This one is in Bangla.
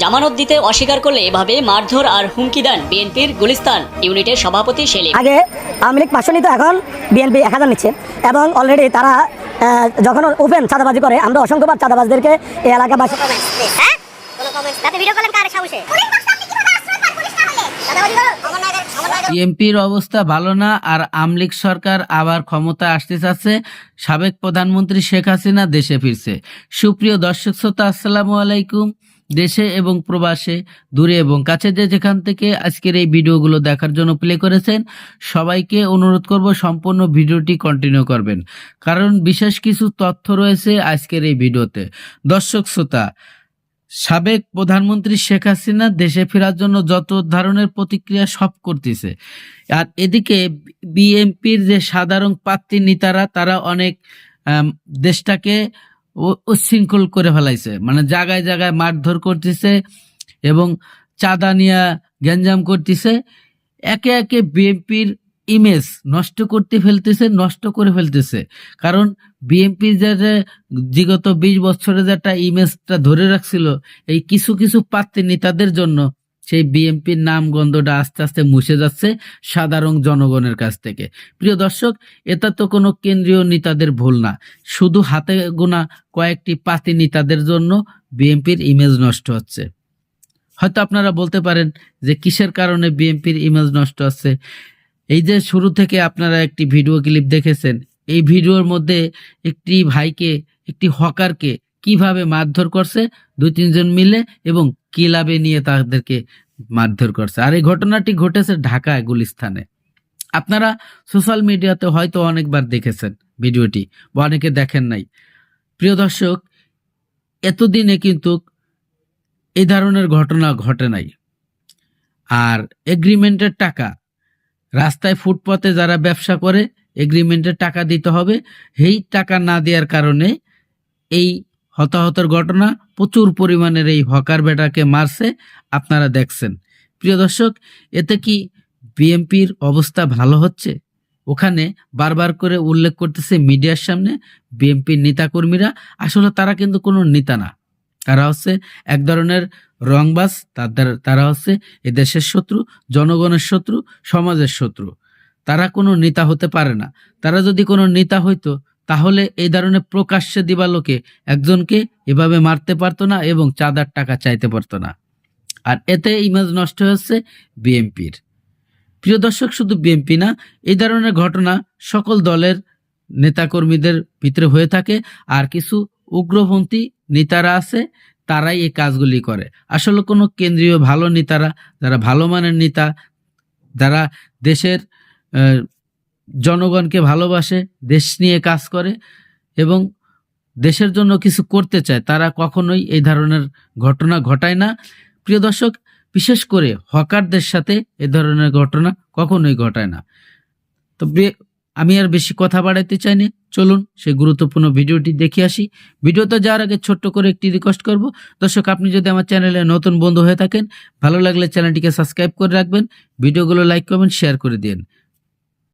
জামানত দিতে অস্বীকার করলে এভাবে মারধর আর হুমকি দেন বিএনপির গুলিস্তান ইউনিটের সভাপতি সেলিম। আগে আওয়ামী লীগ পাঁচশো নিত এখন বিএনপি এক হাজার নিচ্ছে। এবং অলরেডি তারা যখন ওপেন চাঁদাবাজি করে আমরা অসংখ্যবার চাঁদাবাজদেরকে এই এলাকাবাসী হ্যাঁ? কোনো তাতে ভিডিও করলেন কার সাহসে বিএনপির অবস্থা ভালো না, আর আমলিক সরকার আবার ক্ষমতা আসতে চাচ্ছে। সাবেক প্রধানমন্ত্রী শেখ হাসিনা দেশে ফিরছে। সুপ্রিয় দর্শক শ্রোতা, আসসালামু আলাইকুম। দেশে এবং প্রবাসে, দূরে এবং কাছে যে যেখান থেকে আজকের এই ভিডিওগুলো দেখার জন্য প্লে করেছেন, সবাইকে অনুরোধ করব সম্পূর্ণ ভিডিওটি কন্টিনিউ করবেন। কারণ বিশেষ কিছু তথ্য রয়েছে আজকের এই ভিডিওতে। দর্শক শ্রোতা সাবেক প্রধানমন্ত্রী শেখ হাসিনা দেশে ফেরার জন্য যত ধরনের প্রতিক্রিয়া সব করতেছে। আর এদিকে বিএনপির যে সাধারণ প্রার্থী নেতারা, তারা অনেক দেশটাকে উচ্ছৃঙ্খল করে ফেলাইছে। মানে জায়গায় জায়গায় মারধর করতেছে এবং চাঁদা নিয়ে গ্যাঞ্জাম করতেছে। একে একে বিএনপির ইমেজ নষ্ট করতে ফেলতেছে, নষ্ট করে ফেলতেছে। কারণ বিএনপির যে বিগত বিশ বছরে যে একটা ইমেজটা ধরে রাখছিল, এই কিছু কিছু প্রার্থী নেতাদের জন্য সেই বিএনপির নাম গন্ধটা আস্তে আস্তে মুছে যাচ্ছে সাধারণ জনগণের কাছ থেকে। প্রিয় দর্শক, এটা তো কোনো কেন্দ্রীয় নেতাদের ভুল না। শুধু হাতে গোনা কয়েকটি পাতি নেতাদের জন্য বিএনপির ইমেজ নষ্ট হচ্ছে। হয়তো আপনারা বলতে পারেন যে কিসের কারণে বিএনপির ইমেজ নষ্ট হচ্ছে? এই যে শুরু থেকে আপনারা একটি ভিডিও ক্লিপ দেখেছেন, এই ভিডিওর মধ্যে একটি ভাইকে, একটি হকারকে কীভাবে মারধর করছে, দুই তিনজন মিলে এবং কিলাবে নিয়ে তাদেরকে মারধর করছে। আর এই ঘটনাটি ঘটেছে ঢাকায়, গুলিস্তানে। আপনারা সোশ্যাল মিডিয়াতে হয়তো অনেকবার দেখেছেন ভিডিওটি, বা অনেকে দেখেন নাই। প্রিয় দর্শক, এতদিনে কিন্তু এই ধরনের ঘটনা ঘটে নাই। আর এগ্রিমেন্টের টাকা রাস্তায় ফুটপাতে যারা ব্যবসা করে এগ্রিমেন্টের টাকা দিতে হবে। সেই টাকা না দেওয়ার কারণে এই হতাহতের ঘটনা প্রচুর পরিমাণের এই হকার বেটাকে মারছে। আপনারা দেখছেন। প্রিয় দর্শক, এতে কি বিএনপির অবস্থা ভালো হচ্ছে? ওখানে বারবার করে উল্লেখ করতেছে মিডিয়ার সামনে বিএনপির নেতাকর্মীরা। আসলে তারা কিন্তু কোনো নেতা না। তারা হচ্ছে এক ধরনের রংবাজ তাদের তারা হচ্ছে এ দেশের শত্রু, জনগণের শত্রু, সমাজের শত্রু। তারা কোনো নেতা হতে পারে না। তারা যদি কোনো নেতা হইতো, তাহলে এই ধরনের প্রকাশ্যে দিবালোকে একজনকে এভাবে মারতে পারতো না এবং চাঁদার টাকা চাইতে পারতো না। আর এতে ইমেজ নষ্ট হচ্ছে বিএনপির। প্রিয় দর্শক, শুধু বিএনপি না, এই ধরনের ঘটনা সকল দলের নেতাকর্মীদের ভিতরে হয়ে থাকে। আর কিছু উগ্রপন্থী নেতারা আছে, তারাই এই কাজগুলি করে। আসলে কোনো কেন্দ্রীয় ভালো নেতারা, যারা ভালো মানের নেতা, যারা দেশের জনগণকে ভালোবাসে, দেশ নিয়ে কাজ করে এবং দেশের জন্য কিছু করতে চায়, তারা কখনোই এই ধরনের ঘটনা ঘটায় না। প্রিয় দর্শক, বিশেষ করে হকারদের সাথে এ ধরনের ঘটনা কখনোই ঘটায় না। তো আমি আর বেশি কথা বাড়াইতে চাই না চলুন সেই গুরুত্বপূর্ণ ভিডিওটি দেখে আসি। ভিডিওতে যাওয়ার আগে ছোট্ট করে একটি রিকোয়েস্ট করব। দর্শক, আপনি যদি আমার চ্যানেলে নতুন বন্ধু হয়ে থাকেন, ভালো লাগলে চ্যানেলটিকে সাবস্ক্রাইব করে রাখবেন। ভিডিওগুলো লাইক কমেন্ট শেয়ার করে দিন।